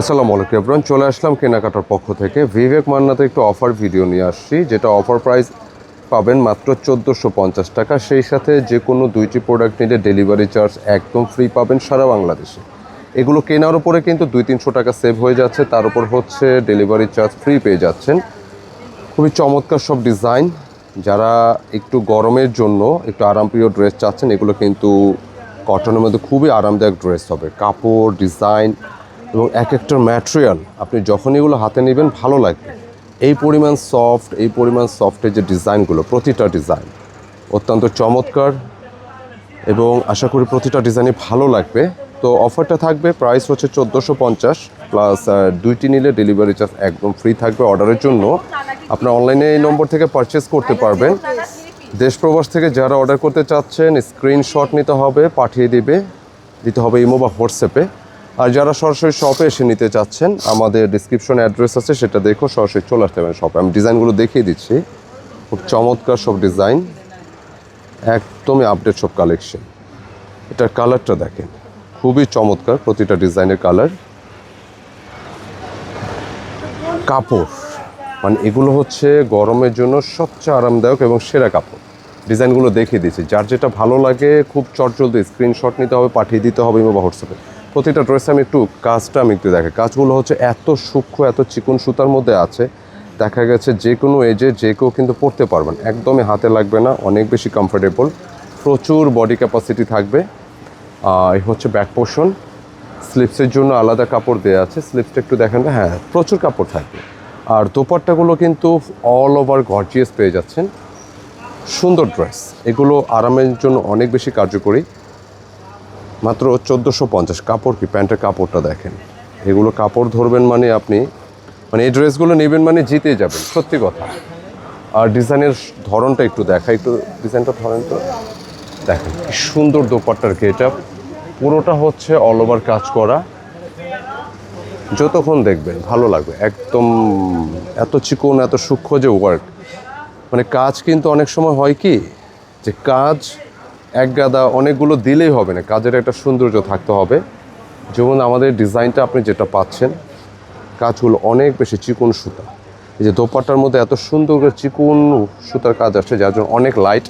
আসসালামু আলাইকুম এভরান চলে আসলাম কেনাকাটার পক্ষ থেকে। বিবেক মান্নাতে একটু অফার ভিডিও নিয়ে আসছি, যেটা অফার প্রাইস পাবেন মাত্র চোদ্দোশো পঞ্চাশ টাকা। সেই সাথে যে কোনো দুইটি প্রোডাক্ট নিলে ডেলিভারি চার্জ একদম ফ্রি পাবেন সারা বাংলাদেশে। এগুলো কেনার উপরে কিন্তু দুই তিনশো টাকা সেভ হয়ে যাচ্ছে, তার উপর হচ্ছে ডেলিভারি চার্জ ফ্রি পেয়ে যাচ্ছেন। খুবই চমৎকার সব ডিজাইন যারা একটু গরমের জন্য একটু আরামপ্রিয় ড্রেস চাচ্ছেন, এগুলো কিন্তু কটনের মধ্যে খুবই আরামদায়ক ড্রেস হবে। কাপড় ডিজাইন এবং এক একটার ম্যাটেরিয়াল আপনি যখন এগুলো হাতে নেবেন ভালো লাগবে। এই পরিমাণ সফট এই পরিমাণ সফটের যে ডিজাইনগুলো প্রতিটা ডিজাইন অত্যন্ত চমৎকার এবং আশা করি প্রতিটা ডিজাইনই ভালো লাগবে। তো অফারটা থাকবে প্রাইস হচ্ছে চোদ্দোশো পঞ্চাশ প্লাস দুইটি নিলে ডেলিভারি চার্জ একদম ফ্রি থাকবে অর্ডারের জন্য। আপনার অনলাইনে এই নম্বর থেকে পারচেস করতে পারবেন। দেশ প্রবাস থেকে যারা অর্ডার করতে চাচ্ছেন স্ক্রিনশট নিতে হবে, পাঠিয়ে দিবে। দিতে হবে ইমো বা হোয়াটসঅ্যাপে। আর যারা সরাসরি শপে এসে নিতে চাচ্ছেন, আমাদের ডিসক্রিপশনে অ্যাড্রেস আছে, সেটা দেখো, সরাসরি চলে আসতে পারেন শপে আমি ডিজাইনগুলো দেখিয়ে দিচ্ছি। খুব চমৎকার সব ডিজাইন একদমই আপডেট সব কালেকশন এটার কালারটা দেখেন। খুবই চমৎকার প্রতিটা ডিজাইনের কালার কাপড়। মানে এগুলো হচ্ছে গরমের জন্য সবচেয়ে আরামদায়ক এবং সেরা কাপড়। ডিজাইনগুলো দেখিয়ে দিচ্ছি। যার যেটা ভালো লাগে, খুব চটজলদি স্ক্রিনশট নিতে হবে, পাঠিয়ে দিতে হবে বা হোয়াটসঅ্যাপে প্রতিটা ড্রেসে আমি একটু কাজটা আমি একটু দেখে কাজগুলো হচ্ছে এত সূক্ষ্ম, এত চিকন সুতার মধ্যে আছে, দেখা গেছে যে কোনো এজে যে কেউ কিন্তু পরতে পারবেন একদমই হাতে লাগবে না, অনেক বেশি কমফোর্টেবল প্রচুর বডি ক্যাপাসিটি থাকবে। এই হচ্ছে ব্যাক পোর্শন স্লিপসের জন্য আলাদা কাপড় দেওয়া আছে। স্লিপসটা একটু দেখেন হ্যাঁ প্রচুর কাপড় থাকবে। আর দোপাট্টাগুলো কিন্তু অল ওভার গর্জিয়াস পেয়ে যাচ্ছেন। সুন্দর ড্রেস এগুলো আরামের জন্য অনেক বেশি কার্যকরী। মাত্র চোদ্দোশো পঞ্চাশ। কাপড় কি? প্যান্টের কাপড়টা দেখেন। এগুলো কাপড় ধরবেন মানে আপনি মানে এই ড্রেসগুলো নেবেন মানে জিতে যাবেন, সত্যি কথা। আর ডিজাইনের ধরনটা একটু দেখা, একটু ডিজাইনটা ধরেন তো। দেখেন, কি সুন্দর দোপাট্টার গেট আপ পুরোটা হচ্ছে অল ওভার কাজ করা। যতক্ষণ দেখবেন, ভালো লাগবে। একদম এত চিকন, এত সূক্ষ্ম যে ওয়ার্ক মানে কাজ কিন্তু অনেক সময় হয় কি, যে কাজ এক গাদা অনেকগুলো দিলেই হবে না, কাজের একটা সৌন্দর্য থাকতে হবে। যেমন আমাদের ডিজাইনটা আপনি যেটা পাচ্ছেন, কাজগুলো অনেক বেশি চিকন সুতা। এই যে দোপাট্টার মধ্যে এত সুন্দর করে চিকন সুতার কাজ আসছে, যার জন্য অনেক লাইট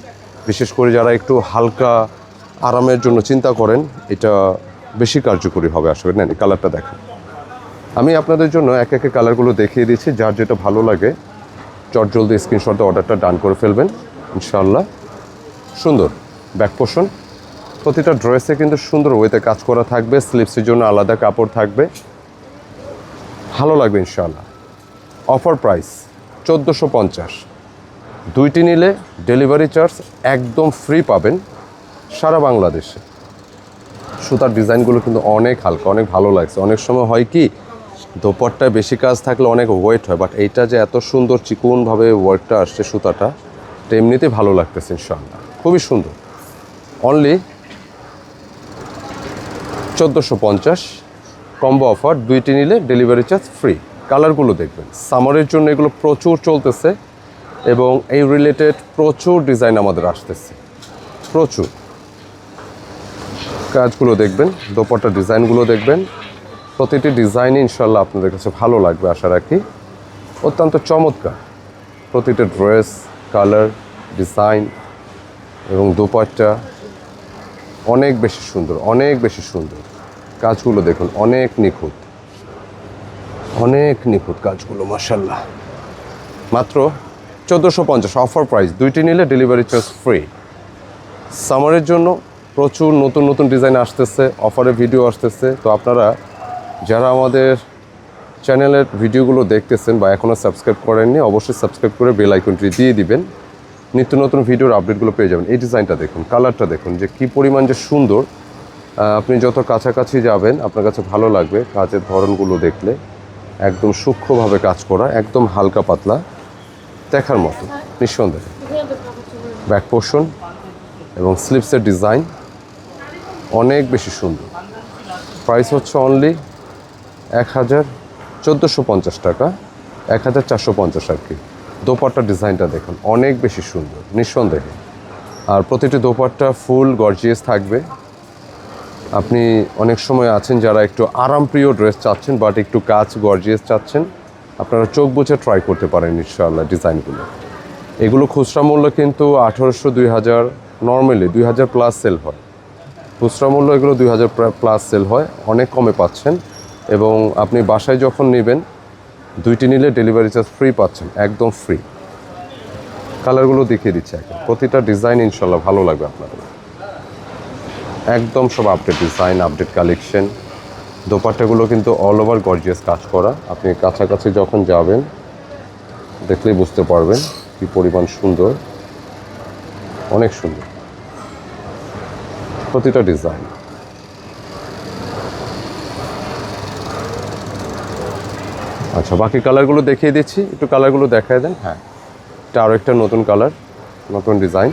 বিশেষ করে যারা একটু হালকা আরামের জন্য চিন্তা করেন, এটা বেশি কার্যকরী হবে আসলে নেন কালারটা দেখেন। আমি আপনাদের জন্য এক একে কালারগুলো দেখিয়ে দিচ্ছি, যার যেটা ভালো লাগে চট জলদি স্ক্রিনশট অর্ডারটা ডান করে ফেলবেন ইনশাল্লাহ সুন্দর। ব্যাক পোষণ। প্রতিটা ড্রেসে কিন্তু সুন্দর ওয়েতে কাজ করা থাকবে স্লিপসের জন্য আলাদা কাপড় থাকবে। ভালো লাগবে ইনশাল্লাহ অফার প্রাইস চোদ্দোশো পঞ্চাশ। দুইটি নিলে ডেলিভারি চার্জ একদম ফ্রি পাবেন সারা বাংলাদেশে। সুতার ডিজাইনগুলো কিন্তু অনেক হালকা, অনেক ভালো লাগছে। অনেক সময় হয় কি, দোপাট্টায় বেশি কাজ থাকলে অনেক ওয়েট হয় বাট এইটা যে এত সুন্দর চিকুনভাবে ওয়ার্কটা আসছে সুতাটা এটা এমনিতেই ভালো লাগতেছে ইনশাল্লাহ খুবই সুন্দর। অনলি চোদ্দোশো পঞ্চাশ কম্বো অফার দুইটি নিলে ডেলিভারি চার্জ ফ্রি কালারগুলো দেখবেন। সামারের জন্য এগুলো প্রচুর চলতেছে এবং এই রিলেটেড প্রচুর ডিজাইন আমাদের আসতেছে। প্রচুর। কাজগুলো দেখবেন, দোপাট্টা ডিজাইনগুলো দেখবেন। প্রতিটি ডিজাইনই ইনশাল্লাহ আপনাদের কাছে ভালো লাগবে, আশা রাখি। অত্যন্ত চমৎকার। প্রতিটা ড্রেস কালার ডিজাইন এবং দোপাট্টা অনেক বেশি সুন্দর, অনেক বেশি সুন্দর। কাজগুলো দেখুন, অনেক নিখুঁত। অনেক নিখুঁত কাজগুলো মাসাল্লাহ মাত্র চোদ্দোশো পঞ্চাশ অফার প্রাইস দুইটি নিলে ডেলিভারি চার্জ ফ্রি সামারের জন্য প্রচুর নতুন নতুন ডিজাইন আসতেছে অফারে ভিডিও আসতেছে। তো আপনারা যারা আমাদের চ্যানেলের ভিডিওগুলো দেখতেছেন বা এখনও সাবস্ক্রাইব করেননি, অবশ্যই সাবস্ক্রাইব করে বেল আইকনটি দিয়ে দিবেন। নিত্য নতুন ভিডিওর আপডেটগুলো পেয়ে যাবেন। এই ডিজাইনটা দেখুন কালারটা দেখুন, যে কী পরিমাণ যে সুন্দর। আপনি যত কাছাকাছি যাবেন, আপনার কাছে ভালো লাগবে কাজের ধরনগুলো দেখলে। একদম সূক্ষ্মভাবে কাজ করা, একদম হালকা পাতলা, দেখার মতো, নিঃসন্দেহে। ব্যাক পোর্শন এবং স্লিপসের ডিজাইন অনেক বেশি সুন্দর। প্রাইস হচ্ছে অনলি এক হাজার চোদ্দোশো পঞ্চাশ টাকা, এক হাজার চারশো পঞ্চাশ আর কি। দোপাট্টার ডিজাইনটা দেখুন, অনেক বেশি সুন্দর, নিঃসন্দেহে। আর প্রতিটি দোপাট্টা ফুল গর্জিয়াস থাকবে। আপনি অনেক সময় আছেন যারা একটু আরামপ্রিয় ড্রেস চাচ্ছেন, বাট একটু কাজ গর্জিয়াস চাচ্ছেন, আপনারা চোখ বুঝে ট্রাই করতে পারেন ইনশাআল্লাহ ডিজাইনগুলো। এগুলো খুচরা মূল্য কিন্তু আঠারোশো দুই হাজার নর্মালি দুই হাজার প্লাস সেল হয়। খুচরা মূল্য এগুলো দুই হাজার প্লাস সেল হয়, অনেক কমে পাচ্ছেন। এবং আপনি বাসায় যখন নেবেন দুইটি নিলে ডেলিভারি চার্জ ফ্রি পাচ্ছেন, একদম ফ্রি কালারগুলো দেখিয়ে দিচ্ছে এখন। প্রতিটা ডিজাইন ইনশাল্লাহ ভালো লাগবে আপনাদের। একদম সব আপডেট ডিজাইন আপডেট কালেকশন দোপাট্টাগুলো কিন্তু অল ওভার গর্জিয়াস কাজ করা। আপনি কাছাকাছি যখন যাবেন, দেখলেই বুঝতে পারবেন কি পরিমাণ সুন্দর। অনেক সুন্দর। প্রতিটা ডিজাইন আচ্ছা বাকি কালারগুলো দেখিয়ে দিচ্ছি। একটু কালারগুলো দেখায় দেন। হ্যাঁ এটা আরও একটা নতুন কালার নতুন ডিজাইন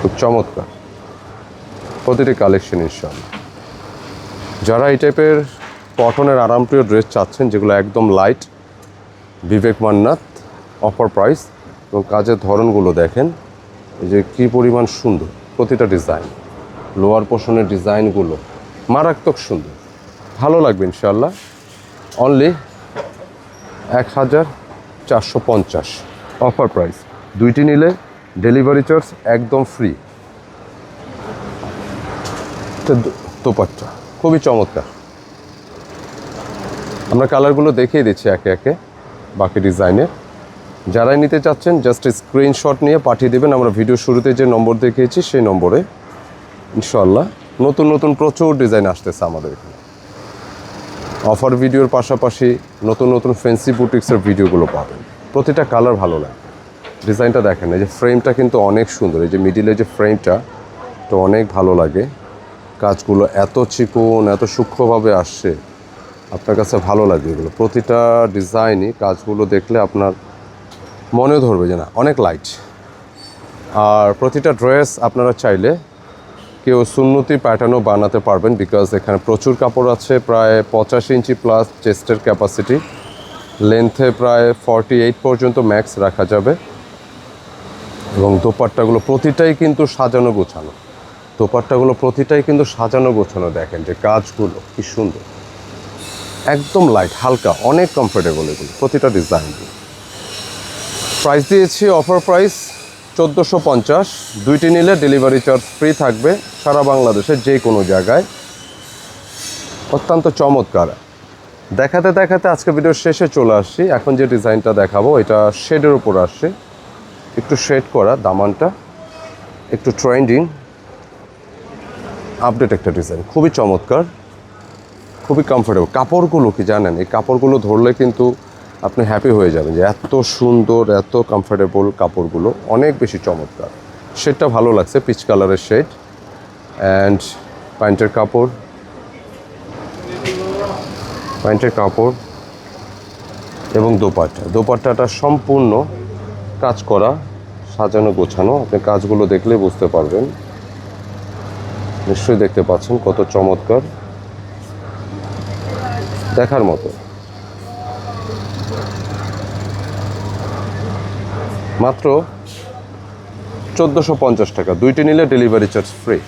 খুব চমৎকার। প্রতিটি কালেকশন ইনশাল্লাহ যারা এই টাইপের কটনের আরামপ্রিয় ড্রেস চাচ্ছেন, যেগুলো একদম light Bibek Mannat offer price এবং কাজের ধরনগুলো দেখেন, এই যে কী পরিমাণ সুন্দর, প্রতিটা ডিজাইন লোয়ার পোর্শনের ডিজাইনগুলো মারাত্মক সুন্দর। ভালো লাগবে ইনশাল্লাহ অনলি এক হাজার চারশো পঞ্চাশ। অফার প্রাইস দুইটি নিলে ডেলিভারি চার্জ একদম ফ্রি দোপাট্টা। খুবই চমৎকার। আমরা কালারগুলো দেখিয়ে দিচ্ছি একে একে বাকি ডিজাইনের। যারাই নিতে চাচ্ছেন জাস্ট স্ক্রিনশট নিয়ে পাঠিয়ে দেবেন। আমরা ভিডিও শুরুতে যে নম্বর দেখিয়েছি, সেই নম্বরে ইনশাল্লাহ নতুন নতুন প্রচুর ডিজাইন আসতেছে আমাদের এখানে। অফার ভিডিওর পাশাপাশি নতুন নতুন ফেন্সি বুটিক্সের ভিডিওগুলো পাবেন। প্রতিটা কালার ভালো লাগে। ডিজাইনটা দেখেন, এই যে ফ্রেমটা কিন্তু অনেক সুন্দর। এই যে মিডিলে যে ফ্রেমটা তো অনেক ভালো লাগে। কাজগুলো এত চিকন, এত সূক্ষ্মভাবে আসছে, আপনার কাছে ভালো লাগবে এগুলো। প্রতিটা ডিজাইনই কাজগুলো দেখলে আপনার মনে ধরবে যে না, অনেক লাইট আর প্রতিটা ড্রেস আপনারা চাইলে কেউ সুন্নতি প্যাটার্নও বানাতে পারবেন বিকজ এখানে প্রচুর কাপড় আছে, প্রায় পঁচাশি ইঞ্চি প্লাস চেস্টের ক্যাপাসিটি লেন্থে প্রায় ফর্টি এইট পর্যন্ত ম্যাক্স রাখা যাবে। এবং দোপাট্টাগুলো প্রতিটাই কিন্তু সাজানো গোছানো। দোপাট্টাগুলো প্রতিটাই কিন্তু সাজানো গোছানো, দেখেন যে কাজগুলো কি সুন্দর। একদম লাইট হালকা, অনেক কমফোর্টেবল এগুলো, প্রতিটা ডিজাইন প্রাইস দিয়েছি অফার প্রাইস চোদ্দোশো পঞ্চাশ। দুইটি নিলে ডেলিভারি চার্জ ফ্রি থাকবে। সারা বাংলাদেশের যে কোনো জায়গায় অত্যন্ত চমৎকার। দেখাতে দেখাতে আজকে ভিডিওর শেষে চলে আসছি। এখন যে ডিজাইনটা দেখাবো, এটা শেডের উপর আসছে। একটু শেড করা, দামানটা একটু ট্রেন্ডিং। আপডেট একটা ডিজাইন, খুবই চমৎকার, খুবই কমফোর্টেবল কাপড়গুলো কি জানেন, এই কাপড়গুলো ধরলে কিন্তু আপনি হ্যাপি হয়ে যাবেন যে এত সুন্দর, এত কমফোর্টেবল কাপড়গুলো, অনেক বেশি চমৎকার। শেডটা ভালো লাগছে পিচ কালারের শেড। অ্যান্ড প্যান্টের কাপড় প্যান্টের কাপড় এবং দোপাট্টা। দোপাট্টাটা সম্পূর্ণ কাজ করা, সাজানো, গোছানো। আপনি কাজগুলো দেখলে বুঝতে পারবেন। নিশ্চয়ই দেখতে পাচ্ছেন কত চমৎকার। দেখার মতো। মাত্র চোদ্দোশো পঞ্চাশ টাকা। দুইটি নিলে ডেলিভারি চার্জ ফ্রি।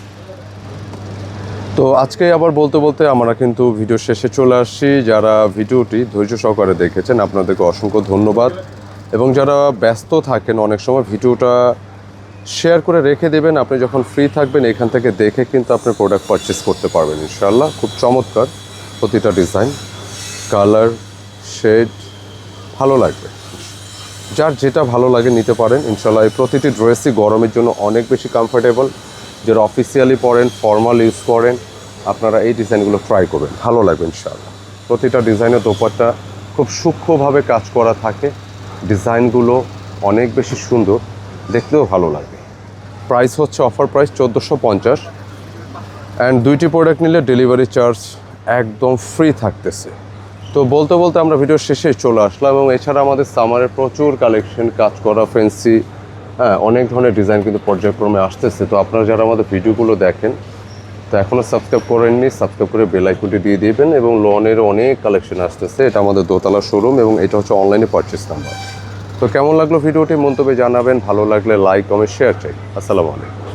তো আজকে আবার বলতে বলতে আমরা কিন্তু ভিডিও শেষে চলে আসছি। যারা ভিডিওটি ধৈর্য সহকারে দেখেছেন, আপনাদেরকে অসংখ্য ধন্যবাদ। এবং যারা ব্যস্ত থাকেন, অনেক সময় ভিডিওটা শেয়ার করে রেখে দেবেন। আপনি যখন ফ্রি থাকবেন, এখান থেকে দেখে কিন্তু আপনি প্রোডাক্ট পারচেস করতে পারবেন ইনশাল্লাহ খুব চমৎকার প্রতিটা ডিজাইন কালার শেড ভালো লাগবে। যার যেটা ভালো লাগে নিতে পারেন। ইনশাল্লাহ এই প্রতিটি ড্রেসই গরমের জন্য অনেক বেশি কমফোর্টেবল যারা অফিসিয়ালি পরেন ফর্মাল ইউজ করেন, আপনারা এই ডিজাইনগুলো ট্রাই করবেন। ভালো লাগবে ইনশাল্লাহ প্রতিটা ডিজাইনের দোপারটা খুব সূক্ষ্মভাবে কাজ করা থাকে। ডিজাইনগুলো অনেক বেশি সুন্দর, দেখতেও ভালো লাগে প্রাইস হচ্ছে অফার প্রাইস চোদ্দোশো পঞ্চাশ। অ্যান্ড দুইটি প্রোডাক্ট নিলে ডেলিভারি চার্জ একদম ফ্রি থাকতেছে। তো বলতে বলতে আমরা ভিডিও শেষে চলে আসলাম এবং এছাড়া আমাদের সামারের প্রচুর কালেকশন কাজ করা ফেন্সি হ্যাঁ অনেক ধরনের ডিজাইন কিন্তু পর্যায়ক্রমে আসতেছে। তো আপনারা যারা আমাদের ভিডিওগুলো দেখেন, তো এখনও সাবস্ক্রাইব করেননি সাবস্ক্রাইব করে বেল দিয়ে দিবেন এবং লোনের অনেক কালেকশন আসতেছে। এটা আমাদের দোতলা শোরুম এবং এটা হচ্ছে অনলাইনে পারচেস নাম্বার তো কেমন লাগল ভিডিওটি? মন্তব্যে জানাবেন। ভালো লাগলে লাইক কমেন্ট শেয়ার চাই। আসসালামু আলাইকুম।